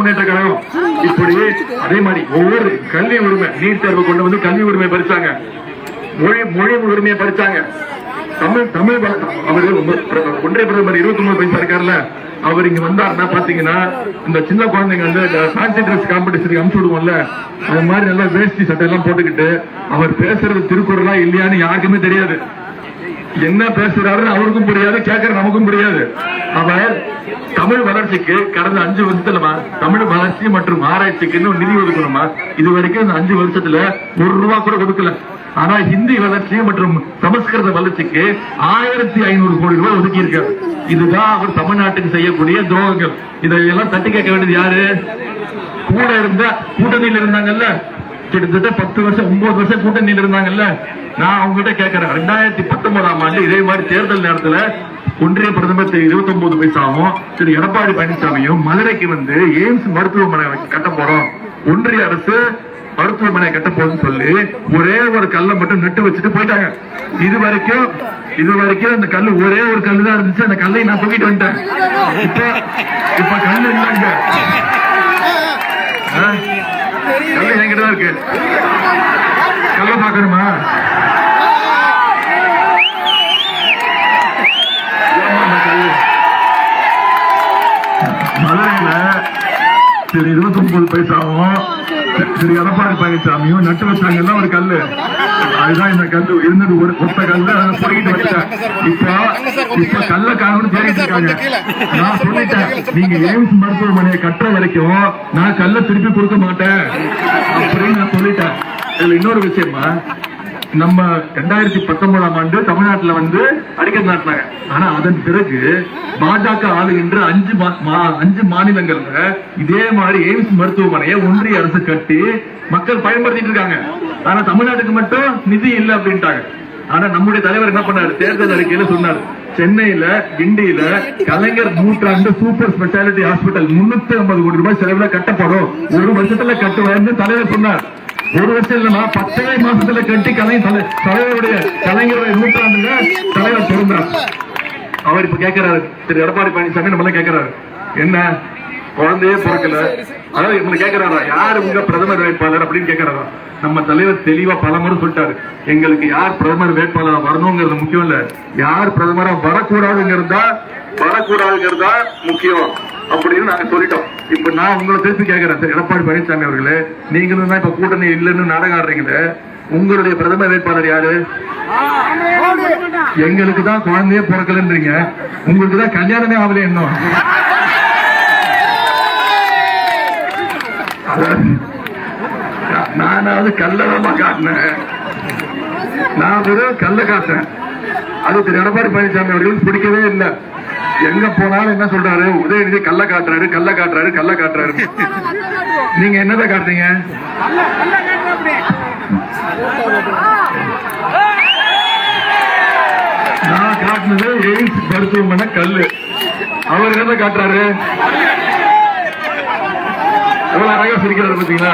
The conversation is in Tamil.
முன்னேற்ற கழகம். அதே மாதிரி ஒவ்வொரு கல்வி உரிமை நீட் தேர்வு கொண்டு வந்து கல்வி உரிமை பறிச்சாங்க. மொழி மொழி உரிமையை பறிச்சாங்க. தமிழ் தமிழ் அவர்கள் ஒன்றிய பிரதமர் இருபத்தி மூணு பைசா இருக்காருல்ல அவர் இங்க வந்தாருன்னா பாத்தீங்கன்னா இந்த சின்ன குழந்தைங்க வந்து ஃபேன்சி ட்ரெஸ் காம்படிஷனுக்கு அனுப்பிச்சு விடுவோம்ல அது மாதிரி நல்லா வேஷ்டி சட்டை எல்லாம் போட்டுக்கிட்டு அவர் பேசுறது திருக்குறளா இல்லையான்னு யாருக்குமே தெரியாது. என்ன பேசுறாருன்னு அவருக்கும் புரியாது கேட்கற நமக்கும் புரியாது. அவர் தமிழ் வளர்ச்சிக்கு கடந்த அஞ்சு வருஷத்துலமா தமிழ் வளர்ச்சி மற்றும் ஆராய்ச்சிக்கு இன்னும் நிதி ஒதுக்கணுமா இது வரைக்கும் இந்த அஞ்சு வருஷத்துல ஒரு ரூபா கூட கொடுக்கல ஆனா ஹிந்தி வளர்ச்சி மற்றும் சமஸ்கிருத வளர்ச்சிக்கு ஆயிரத்தி ஐநூறு கோடி ரூபாய் ஒதுக்கி இருக்காரு இதுதான் அவர் தமிழ்நாட்டுக்கு செய்யக்கூடிய துரோகங்கள். இதையெல்லாம் தட்டி கேட்க வேண்டியது யாரு? கூட இருந்த கூட்டணியில் இருந்தாங்கல்ல. கிட்டத்தட்ட பத்து வருஷம் ஒன்பது வருஷம் கூட்டணியில் இருந்தாங்கல்ல. நான் அவங்க கிட்ட கேட்கிறேன். ரெண்டாயிரத்தி பத்தொன்பதாம் ஆண்டு இதே மாதிரி தேர்தல் நேரத்துல ஒன்றிய பிரதமர் திரு இருபத்தி ஒன்பது பைசாவும் திரு எடப்பாடி பழனிசாமியும் மதுரைக்கு வந்து எய்ம்ஸ் மருத்துவமனை கட்ட போறோம். ஒன்றிய அரசு மருத்துவமனை கட்ட போகுதுன்னு சொல்லி ஒரே ஒரு கல்லை மட்டும் நட்டு வச்சுட்டு போயிட்டாங்க. இது வரைக்கும் இது வரைக்கும் அந்த கல் ஒரே ஒரு கல்லு தான் இருந்துச்சு. அந்த கல்லை நான் தூக்கிட்டு வந்துட்டேன். இப்ப இப்ப கல் இல்லைங்க. கல் கல்லு என்கிட்ட தான் இருக்கு. சரி இருபத்தி ஒன்பது பைசாவும். சரி எடப்பாடி பழனிசாமியும் நட்டு வச்சாங்கன்னா ஒரு கல்லு. அதுதான் இந்த கல் இருந்தது ஒரு ஒத்த கல்லு. அதை பொறுக்கிட்டு வச்சேன் இப்ப இப்ப கல்ல காரணம் தேடிட்டு இருக்காங்க. நான் சொல்லிட்டேன். நீங்க எய்ம்ஸ் மருத்துவமனையை கட்டுற வரைக்கும் நான் கல்ல திருப்பி கொடுக்க மாட்டேன். அப்படின்னு நான் சொல்லிட்டேன். இதுல இன்னொரு விஷயமா நம்ம ரெண்டாயிரத்தி பத்தொன்பதாம் ஆண்டு தமிழ்நாட்டுல வந்து அடிக்கடி நாட்டினாங்க. ஆனா அதன் பிறகு பாஜக ஆளுகின்ற அஞ்சு மா- மா- அஞ்சு மாநிலங்கள்ல இதே மாதிரி எய்ம்ஸ் மருத்துவமனையை ஒன்றிய அரசு கட்டி மக்கள் பயன்படுத்திட்டு இருக்காங்க. ஆனா தமிழ்நாட்டுக்கு மட்டும் நிதி இல்லை அப்படின்ட்டாங்க. ஆனா நம்முடைய தலைவர் என்ன பண்ணாரு? தேர்தல் அறிக்கையில சொன்னாரு. சென்னையில கிண்டியில கலைஞர் நூற்றாண்டு சூப்பர் ஸ்பெஷாலிட்டி ஹாஸ்பிட்டல் முன்னூத்தி ஐம்பது கோடி ரூபாய் செலவுல கட்டப்படும். ஒரு வருஷத்துல கட்டுவேன்னு தலைவர் சொன்னார். ஒரு வருஷம் இல்லைன்னா பத்தரை மாசத்துல கட்டி கலைஞர் தலை- தலைவருடைய கலைஞருடைய நூற்றாண்டுல தலைவர் பிறந்தார் அவர் இப்ப கேட்கிறாரு திரு எடப்பாடி பழனிசாமி நம்மள கேட்கிறாரு என்ன? குழந்தையே பிறக்கல. அதாவது இவங்க கேட்கிறாரா யாரு உங்க பிரதமர் வேட்பாளர் அப்படின்னு கேட்கிறாரா நம்ம தலைவர் தெளிவா பல முறை சொல்லிட்டாரு. எங்களுக்கு யார் பிரதமர் வேட்பாளர் வரணுங்கிறது முக்கியம் இல்ல. யார் பிரதமரா வரக்கூடாதுங்கிறதா வரக்கூடாதுங்கிறதா முக்கியம். அப்படின்னு நாங்க சொல்லிட்டோம். இப்ப நான் உங்களை திருப்பி கேட்கிறேன் எடப்பாடி பழனிசாமி அவர்களே நீங்களும் தான் இப்ப கூட்டணி இல்லைன்னு நாடகம் ஆடுறீங்களே உங்களுடைய பிரதம வேட்பாளர் யாரு? எங்களுக்கு தான் குழந்தையே பிறக்கலன்றீங்க. உங்களுக்கு தான் கல்யாணமே ஆகல இன்னும். நானாவது கல்லதமா காட்டினேன். நான் வெறும் கல்ல காட்டுறேன் அது திரு எடப்பாடி பழனிசாமி அவர்களுக்கு பிடிக்கவே இல்லை. எங்க போனாலும் என்ன சொல்றாரு? உதயநிதி கல்ல காட்டுறாரு கள்ள காட்டுறாரு கள்ள காட்டுறாரு. நீங்க என்னதான் காட்டுறீங்க? நான் காட்டினது எய்ம்ஸ் மருத்துவமனை கல்லு. அவர் என்ன காட்டுறாரு? எவ்வளவு அழகா சிரிக்கிறாரு பாத்தீங்களா?